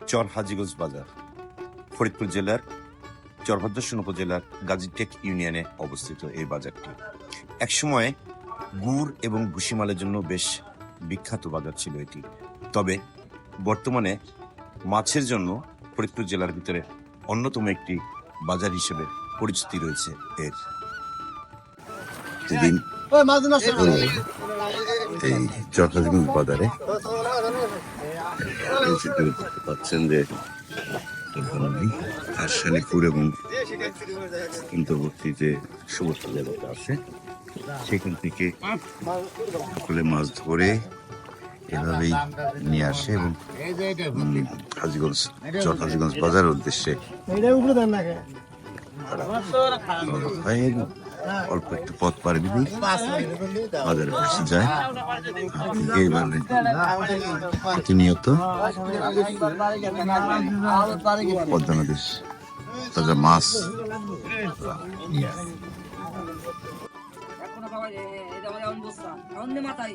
চর হাজিগঞ্জ বাজার, ফরিদপুর জেলার চরভদ্রেশ্বর উপজেলার গাজীটেক ইউনিয়নে অবস্থিত এই বাজারটি। একসময় গুড় এবং ভুসিমালের জন্য বেশ বিখ্যাত বাজার ছিল এটি। তবে বর্তমানে মাছের জন্য ফরিদপুর জেলার ভিতরে অন্যতম একটি বাজার হিসেবে পরিচিতি রয়েছে এর। এই চরহাজিগঞ্জ বাজারে চিত্রে দেখতে পাচ্ছেন যে আশানিপুর এবং অন্তর্বর্তী যে সমস্ত জায়গাটা আছে সেখান থেকে সকলে মাছ ধরে এভাবেই নিয়ে আসে এবং হাজীগঞ্জ চর হাজীগঞ্জ বাজারের উদ্দেশ্যে অল্প একটু পথ পার দিলেই বাজারে বসে যায় এইভাবে প্রতিনিয়ত পদ্মা তাজা মাছ। মাথায়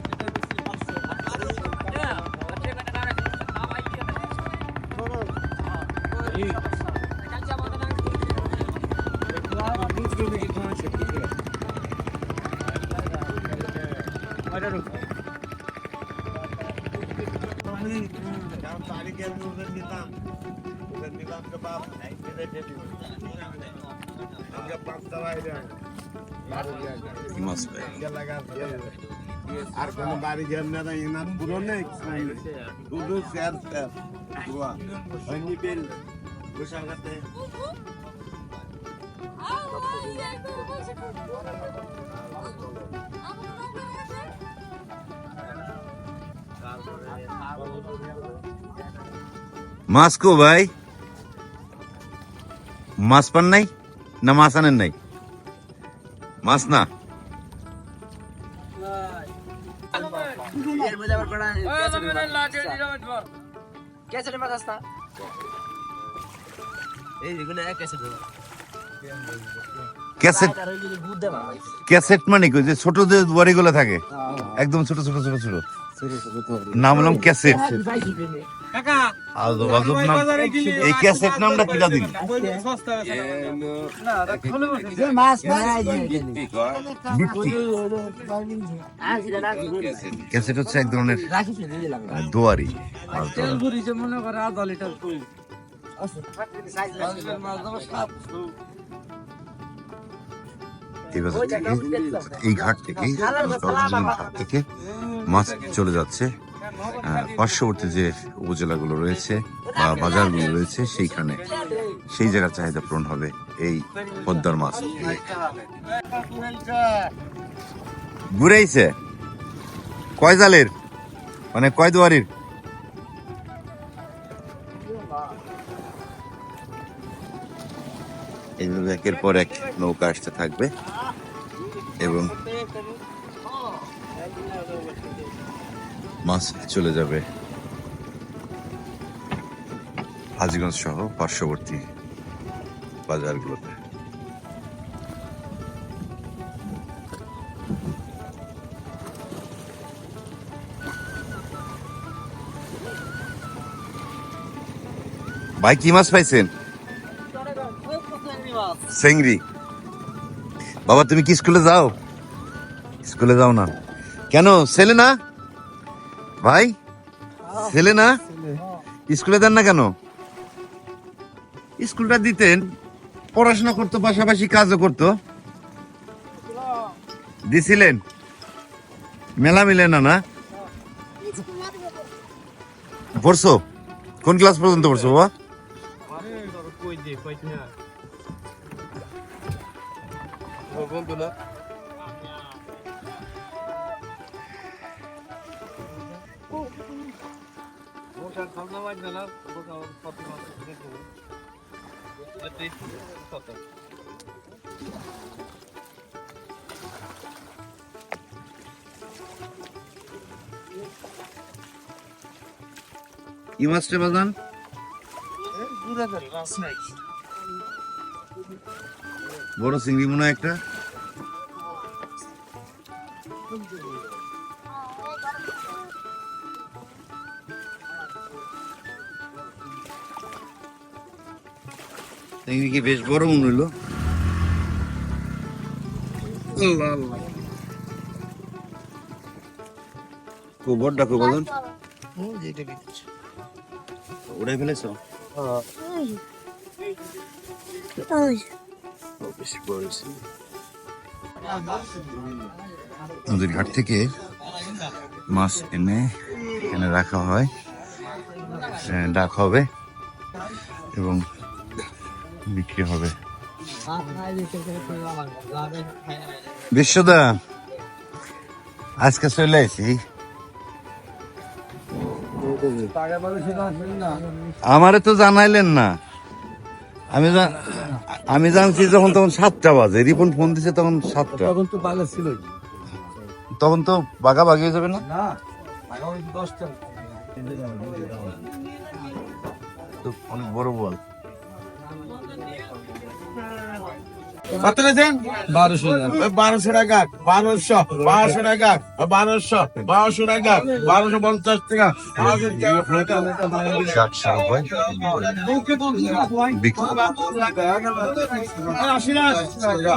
যাও ভাই, উঠে যাও এই। এমন আর করবে না, চালাই দিয়ে যাও। আর ওমাই দিলে পরে আপনি দেখতে কি মাছ পাই আর কোন বাড়ি ঘের না তাই না পুরো নেই শুধু স্যার স্যার গোয়া হয়নি বিল গোসাগাতে মাছ কো ভাই মাছ পান নাই না মাছ আনেন নাই মাছ না ক্যাসেটে মাছ আসতা ক্যাসেট ক্যাসেট মানে কি? যে ছোট যে বড়িগুলো থাকে? একদম ছোট ছোট ছোট ছোট। নাম হলাম ক্যাসেট এই ক্যাসেট নামটা কিটা দিল ক্যাসেট হচ্ছে এক ধরনের দোয়ারি। এই ঘাট থেকে ঘাট থেকে মাছ চলে যাচ্ছে। পার্শ্ববর্তী যে উপজেলাগুলো রয়েছে বা বাজারগুলো রয়েছে সেইখানে। সেই জায়গার চাহিদা পূরণ হবে এই পদ্মার মাছ। ঘুরেইছে। কয় জালের? মানে কয় দুয়ারির? একের পর এক নৌকা আসতে থাকবে এবং মাছ চলে যাবে। হাজিগঞ্জ সহ পার্শ্ববর্তী বাজারগুলোতে। ভাই, কি মাছ পাইছেন? সেংরি। বাবা, তুমি কি স্কুলে যাও? স্কুলে যাও না। কেন, ছেলে না? ভাই, ছেলে না? স্কুলে দেন না কেন? স্কুলটা দিতেন, পড়াশোনা করতো, পাশাপাশি কাজও করতো। দিছিলেন? মেলা মিলে না না? পড়ছো? কোন ক্লাস পর্যন্ত পড়ছো, বাবা? বন্ধু না কি মাছ রে বাজান? বড় চিংড়ি মনে হয় একটা। চিংড়ি কি বেশ বড় মনে হইল বড়টা খুব বাজান উড়াই ফেলেছ? নদীর ঘাট থেকে মাছ এনে এনে রাখা হয় ডাক হবে এবং বিক্রি হবে। বিশ্বদা, আজকে চলে আসি। আমারে তো জানাইলেন না। আমি আমি জানছি যখন তখন সাতটা বাজে, রিপন ফোন দিছে তখন সাতটা। তখন তো বালা ছিল। তখন তো বাগাবাগি হয়ে যাবে না? না অনেক বড় বল। কত বারোশো বারোশো টাকা বারোশো বারোশো টাকা বারোশো বারোশো টাকা বারোশো পঞ্চাশ টাকা আশি টাকা।